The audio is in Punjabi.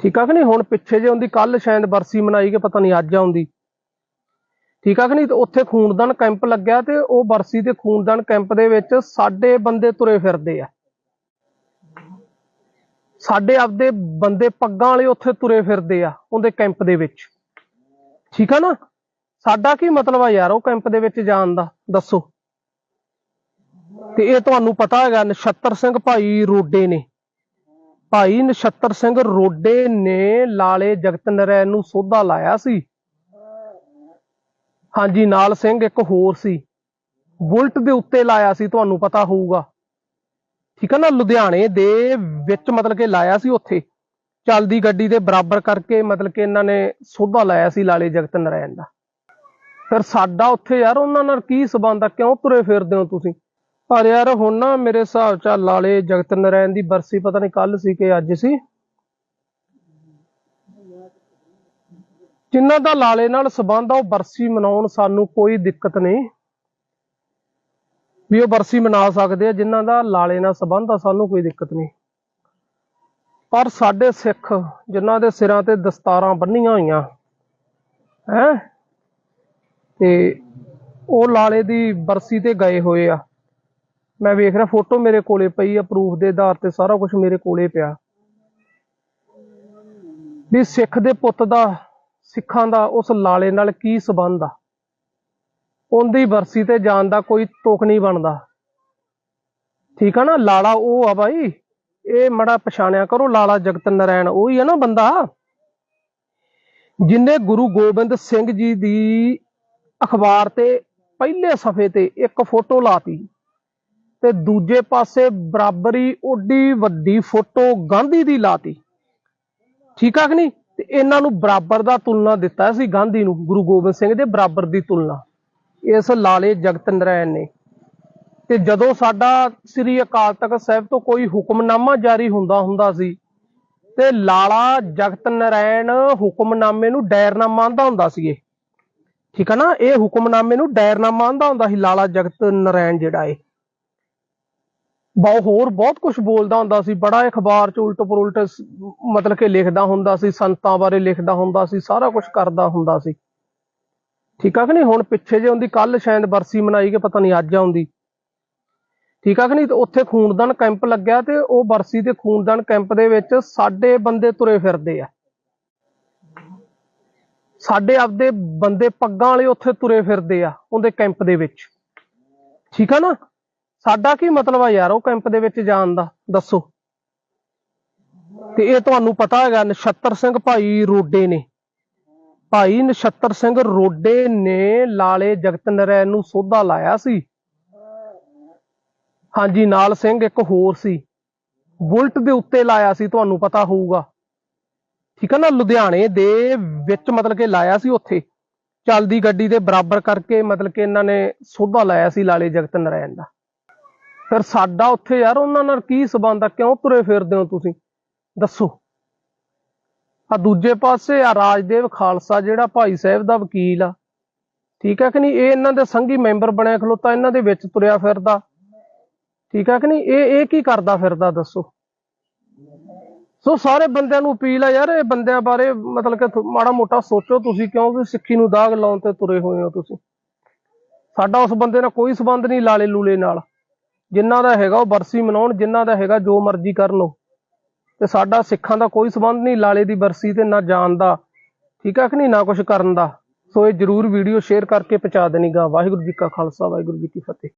ਠੀਕ ਆ ਕਿ ਨਹੀਂ? ਹੁਣ ਪਿੱਛੇ ਜੇ ਹੁੰਦੀ ਕੱਲ ਸ਼ਾਇਦ ਬਰਸੀ ਮਨਾਈ ਕਿ ਪਤਾ ਨਹੀਂ ਅੱਜ ਆਉਂਦੀ ਠੀਕ ਆ ਕਿ ਨਹੀਂ? ਤੇ ਉੱਥੇ ਖੂਨਦਾਨ ਕੈਂਪ ਲੱਗਿਆ ਤੇ ਉਹ ਬਰਸੀ ਤੇ ਖੂਨਦਾਨ ਕੈਂਪ ਦੇ ਵਿੱਚ ਸਾਡੇ ਬੰਦੇ ਤੁਰੇ ਫਿਰਦੇ ਆ। ਸਾਡੇ ਆਪਦੇ ਬੰਦੇ ਪੱਗਾਂ ਵਾਲੇ ਉੱਥੇ ਤੁਰੇ ਫਿਰਦੇ ਆ, ਉਹਦੇ ਕੈਂਪ ਦੇ ਵਿੱਚ। ਠੀਕ ਆ ਨਾ? ਸਾਡਾ ਕੀ ਮਤਲਬ ਆ ਯਾਰ ਉਹ ਕੈਂਪ ਦੇ ਵਿੱਚ ਜਾਣ ਦਾ? ਦੱਸੋ। ਤੇ ਇਹ ਤੁਹਾਨੂੰ ਪਤਾ ਹੈਗਾ, ਨਛੱਤਰ ਸਿੰਘ ਭਾਈ ਰੋਡੇ ਨੇ। ਭਾਈ ਨਛੱਤਰ ਸਿੰਘ ਰੋਡੇ ਨੇ ਲਾਲੇ ਜਗਤ ਨਰੈਣ ਨੂੰ ਸੋਧਾ ਲਾਇਆ ਸੀ। ਹਾਂਜੀ, ਨਾਲ ਸਿੰਘ ਇੱਕ ਹੋਰ ਸੀ। ਬੁਲਟ ਦੇ ਉੱਤੇ ਲਾਇਆ ਸੀ, ਤੁਹਾਨੂੰ ਪਤਾ ਹੋਊਗਾ। ਠੀਕ ਹੈ ਨਾ, ਲੁਧਿਆਣੇ ਦੇ ਵਿੱਚ ਮਤਲਬ ਕਿ ਲਾਇਆ ਸੀ ਉੱਥੇ। ਚੱਲਦੀ ਗੱਡੀ ਦੇ ਬਰਾਬਰ ਕਰਕੇ ਮਤਲਬ ਕਿ ਇਹਨਾਂ ਨੇ ਸੋਧਾ ਲਾਇਆ ਸੀ ਲਾਲੇ ਜਗਤ ਨਰੈਣ ਦਾ। ਫਿਰ ਸਾਡਾ ਉੱਥੇ ਯਾਰ, ਉਹਨਾਂ ਨਾਲ ਕੀ ਸਬੰਧ ਆ? ਕਿਉਂ ਤੁਰੇ ਫਿਰਦੇ ਹੋ ਤੁਸੀਂ? ਪਰ ਯਾਰ ਹੁਣ ਨਾ ਮੇਰੇ ਹਿਸਾਬ ਚ ਲਾਲੇ ਜਗਤ ਨਰੈਣ ਦੀ ਬਰਸੀ ਪਤਾ ਨਹੀਂ ਕੱਲ ਸੀ ਕਿ ਅੱਜ ਸੀ। ਜਿਨ੍ਹਾਂ ਦਾ ਲਾਲੇ ਨਾਲ ਸਬੰਧ ਆ, ਉਹ ਬਰਸੀ ਮਨਾਉਣ ਸਾਨੂੰ ਕੋਈ ਦਿੱਕਤ ਨਹੀਂ। ਵੀ ਉਹ ਬਰਸੀ ਮਨਾ ਸਕਦੇ ਆ, ਜਿਨ੍ਹਾਂ ਦਾ ਲਾਲੇ ਨਾਲ ਸਬੰਧ ਆ, ਸਾਨੂੰ ਕੋਈ ਦਿੱਕਤ ਨਹੀਂ। ਪਰ ਸਾਡੇ ਸਿੱਖ ਜਿਨ੍ਹਾਂ ਦੇ ਸਿਰਾਂ ਤੇ ਦਸਤਾਰਾਂ ਬੰਨੀਆਂ ਹੋਈਆਂ, ਹੈ, ਤੇ ਉਹ ਲਾਲੇ ਦੀ ਬਰਸੀ ਤੇ ਗਏ ਹੋਏ ਆ। ਮੈਂ ਵੇਖ ਰਿਹਾ ਫੋਟੋ ਮੇਰੇ ਕੋਲੇ ਪਈ ਆ ਪ੍ਰੂਫ ਦੇ ਆਧਾਰ ਤੇ ਸਾਰਾ ਕੁਝ ਮੇਰੇ ਕੋਲੇ ਪਿਆ। ਵੀ ਸਿੱਖ ਦੇ ਪੁੱਤ ਦਾ, ਸਿੱਖਾਂ ਦਾ, ਉਸ ਲਾਲੇ ਨਾਲ ਕੀ ਸਬੰਧ ਆ? ਉਹਦੀ ਬਰਸੀ ਤੇ ਜਾਣ ਦਾ ਕੋਈ ਤੁਕ ਨਹੀਂ ਬਣਦਾ। ਠੀਕ ਆ ਨਾ, ਲਾਲਾ ਉਹ ਆ ਬਾਈ, ਇਹ ਮੜਾ ਪਛਾਣਿਆ ਕਰੋ, ਲਾਲਾ ਜਗਤ ਨਰੈਣ, ਉਹ ਆ ਨਾ ਬੰਦਾ। ਜਿਨੇ ਗੁਰੂ ਗੋਬਿੰਦ ਸਿੰਘ ਜੀ ਦੀ ਅਖਬਾਰ ਤੇ ਪਹਿਲੇ ਸਫੇ ਤੇ ਇੱਕ ਫੋਟੋ ਲਾਤੀ। ਤੇ ਦੂਜੇ ਪਾਸੇ ਬਰਾਬਰੀ ਓਡੀ ਵੱਡੀ ਫੋਟੋ ਗਾਂਧੀ ਦੀ ਲਾਤੀ। ਠੀਕ ਆ ਕਿ ਨਹੀਂ? ਤੇ ਇਹਨਾਂ ਨੂੰ ਬਰਾਬਰ ਦਾ ਤੁਲਨਾ ਦਿੱਤਾ ਸੀ ਗਾਂਧੀ ਨੂੰ, ਗੁਰੂ ਗੋਬਿੰਦ ਸਿੰਘ ਦੇ ਬਰਾਬਰ ਦੀ ਤੁਲਨਾ। ਇਸ ਲਾਲੇ ਜਗਤ ਨਰੈਣ ਨੇ। ਤੇ ਜਦੋਂ ਸਾਡਾ ਸ੍ਰੀ ਅਕਾਲ ਤਖਤ ਸਾਹਿਬ ਤੋਂ ਕੋਈ ਹੁਕਮਨਾਮਾ ਜਾਰੀ ਹੁੰਦਾ ਹੁੰਦਾ ਸੀ, ਤੇ ਲਾਲਾ ਜਗਤ ਨਰੈਣ ਹੁਕਮਨਾਮੇ ਨੂੰ ਡਾਇਰਨਾਮਾ ਮੰਨਦਾ ਹੁੰਦਾ ਸੀ ਇਹ। ਠੀਕ ਆ ਨਾ? ਇਹ ਹੁਕਮਨਾਮੇ ਨੂੰ ਡਾਇਰਨਾਮਾ ਮੰਨਦਾ ਹੁੰਦਾ ਸੀ, ਲਾਲਾ ਜਗਤ ਨਰੈਣ ਜਿਹੜਾ ਇਹ। ਬਹੁਤ ਹੋਰ ਬਹੁਤ ਕੁਝ ਬੋਲਦਾ ਹੁੰਦਾ ਸੀ, ਬੜਾ ਅਖਬਾਰ ਚ ਉਲਟ ਪਰੁਲਟ ਮਤਲਬ ਕਿ ਲਿਖਦਾ ਹੁੰਦਾ ਸੀ, ਸੰਤਾਂ ਬਾਰੇ ਲਿਖਦਾ ਹੁੰਦਾ ਸੀ, ਸਾਰਾ ਕੁਝ ਕਰਦਾ ਹੁੰਦਾ ਸੀ। ਠੀਕ ਆ ਕਿ ਨਹੀਂ? ਹੁਣ ਪਿੱਛੇ ਜੇ ਹੁੰਦੀ ਕੱਲ ਸ਼ਾਇਦ ਬਰਸੀ ਮਨਾਈ ਕਿ ਪਤਾ ਨਹੀਂ ਅੱਜ ਆਉਂਦੀ। ਠੀਕ ਆ ਕਿ ਨਹੀਂ? ਉੱਥੇ ਖੂਨਦਾਨ ਕੈਂਪ ਲੱਗਿਆ ਤੇ ਉਹ ਬਰਸੀ ਤੇ ਖੂਨਦਾਨ ਕੈਂਪ ਦੇ ਵਿੱਚ ਸਾਡੇ ਬੰਦੇ ਤੁਰੇ ਫਿਰਦੇ ਆ। ਸਾਡੇ ਆਪਦੇ ਬੰਦੇ ਪੱਗਾਂ ਵਾਲੇ ਉੱਥੇ ਤੁਰੇ ਫਿਰਦੇ ਆ, ਉਹਦੇ ਕੈਂਪ ਦੇ ਵਿੱਚ। ਠੀਕ ਆ ਨਾ? ਸਾਡਾ ਕੀ ਮਤਲਬ ਆ ਯਾਰ ਉਹ ਕੈਂਪ ਦੇ ਵਿੱਚ ਜਾਣ ਦਾ? ਦੱਸੋ। ਤੇ ਇਹ ਤੁਹਾਨੂੰ ਪਤਾ ਹੈਗਾ, ਨਛੱਤਰ ਸਿੰਘ ਭਾਈ ਰੋਡੇ ਨੇ। ਭਾਈ ਨਛੱਤਰ ਸਿੰਘ ਰੋਡੇ ਨੇ ਲਾਲੇ ਜਗਤ ਨਰੈਣ ਨੂੰ ਸੋਧਾ ਲਾਇਆ ਸੀ। ਹਾਂਜੀ, ਨਾਲ ਸਿੰਘ ਇੱਕ ਹੋਰ ਸੀ। ਬੁਲਟ ਦੇ ਉੱਤੇ ਲਾਇਆ ਸੀ, ਤੁਹਾਨੂੰ ਪਤਾ ਹੋਊਗਾ। ਠੀਕ ਹੈ ਨਾ, ਲੁਧਿਆਣੇ ਦੇ ਵਿੱਚ ਮਤਲਬ ਕਿ ਲਾਇਆ ਸੀ ਉੱਥੇ। ਚੱਲਦੀ ਗੱਡੀ ਦੇ ਬਰਾਬਰ ਕਰਕੇ ਮਤਲਬ ਕਿ ਇਹਨਾਂ ਨੇ ਸੋਧਾ ਲਾਇਆ ਸੀ ਲਾਲੇ ਜਗਤ ਨਰੈਣ ਦਾ। ਫਿਰ ਸਾਡਾ ਉੱਥੇ ਯਾਰ ਉਹਨਾਂ ਨਾਲ ਕੀ ਸਬੰਧ ਆ? ਕਿਉਂ ਤੁਰੇ ਫਿਰਦੇ ਹੋ ਤੁਸੀਂ? ਦੱਸੋ। ਆ ਦੂਜੇ ਪਾਸੇ ਆ ਰਾਜਦੇਵ ਖਾਲਸਾ, ਜਿਹੜਾ ਭਾਈ ਸਾਹਿਬ ਦਾ ਵਕੀਲ ਆ। ਠੀਕ ਹੈ ਕਿ ਨਹੀਂ? ਇਹ ਇਹਨਾਂ ਦੇ ਸੰਘੀ ਮੈਂਬਰ ਬਣਿਆ ਖਲੋਤਾ, ਇਹਨਾਂ ਦੇ ਵਿੱਚ ਤੁਰਿਆ ਫਿਰਦਾ। ਠੀਕ ਹੈ ਕਿ ਨਹੀਂ? ਇਹ ਇਹ ਕੀ ਕਰਦਾ ਫਿਰਦਾ, ਦੱਸੋ। ਸੋ ਸਾਰੇ ਬੰਦਿਆਂ ਨੂੰ ਅਪੀਲ ਆ ਯਾਰ, ਇਹ ਬੰਦਿਆਂ ਬਾਰੇ ਮਤਲਬ ਕਿ ਮਾੜਾ ਮੋਟਾ ਸੋਚੋ ਤੁਸੀਂ ਕਿਉਂਕਿ ਸਿੱਖੀ ਨੂੰ ਦਾਗ ਲਾਉਣ ਤੇ ਤੁਰੇ ਹੋਏ ਹੋ ਤੁਸੀਂ। ਸਾਡਾ ਉਸ ਬੰਦੇ ਨਾਲ ਕੋਈ ਸਬੰਧ ਨਹੀਂ ਲਾਲੇ ਲੂਲੇ ਨਾਲ। ਜਿਨ੍ਹਾਂ ਦਾ ਹੈਗਾ ਉਹ ਬਰਸੀ ਮਨਾਉਣ, ਜਿਨ੍ਹਾਂ ਦਾ ਹੈਗਾ ਜੋ ਮਰਜ਼ੀ ਕਰ ਲੋ ਤੇ ਸਾਡਾ ਸਿੱਖਾਂ ਦਾ ਕੋਈ ਸਬੰਧ ਨਹੀਂ, ਲਾਲੇ ਦੀ ਬਰਸੀ ਤੇ ਨਾ ਜਾਣ ਦਾ, ਠੀਕ ਹੈ ਕਿ ਨਹੀਂ? ਨਾ ਕੁਝ ਕਰਨ ਦਾ। ਸੋ ਇਹ ਜਰੂਰ ਵੀਡੀਓ ਸ਼ੇਅਰ ਕਰਕੇ ਪਹੁੰਚਾ ਦੇਣੀਗਾ ਵਾਹਿਗੁਰੂ ਜੀ ਕਾ ਖਾਲਸਾ, ਵਾਹਿਗੁਰੂ ਜੀ ਕੀ ਫਤਿਹ।